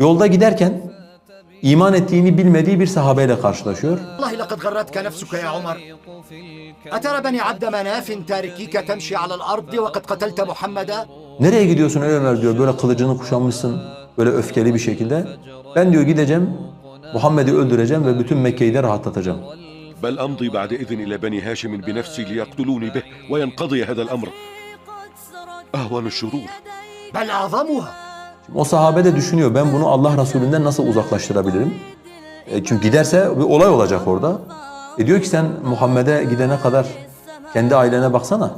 Yolda giderken iman ettiğini bilmediği bir sahabeyle karşılaşıyor. والله لقد غرتك نفسك يا عمر أترى بني عبد مناف تاركيك تمشي على الأرض وقد قتلت محمدا Nereye gidiyorsun ey Ömer diyor. Böyle kılıcını kuşanmışsın. Böyle öfkeli bir şekilde. Ben diyor gideceğim. Muhammed'i öldüreceğim ve bütün Mekke'yi de rahatlatacağım. بل أمضي بعد إذن إلى بني هاشم بنفسي ليقتلوني به وينقضي هذا الأمر أهون الشرور بل أعظمها Şimdi o sahabe de düşünüyor ben bunu Allah Resulü'nden nasıl uzaklaştırabilirim? E çünkü giderse bir olay olacak orada. E diyor ki sen Muhammed'e gidene kadar kendi ailene baksana.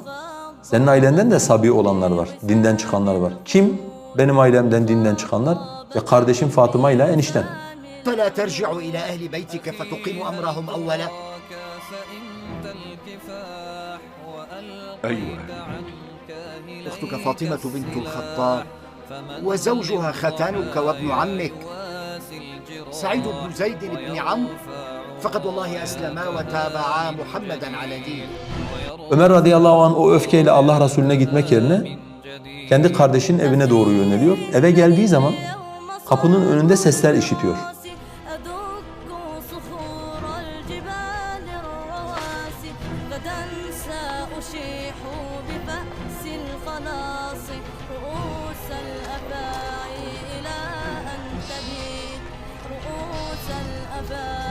Senin ailenden de sabi olanlar var. Dinden çıkanlar var. Kim? Benim ailemden dinden çıkanlar ve kardeşim Fatıma ile enişten. فلا ترجع إلى أهل بيتك فتقيم أمرهم أولا أيوة أختك فاطمة بنت الخطاب وزوجها ختانك وابن عمك سعيد بن زيد بن عمرو فقد والله أسلما وتابعا محمدا على دينه Ömer radıyallahu anh o öfkeyle Allah Resulüne gitmek yerine kendi kardeşinin evine doğru yöneliyor. Eve geldiği zaman kapının önünde sesler işitiyor. أدق صخور الجبال الرواسي غدا سأشيح بفأس الخلاص رؤوس above.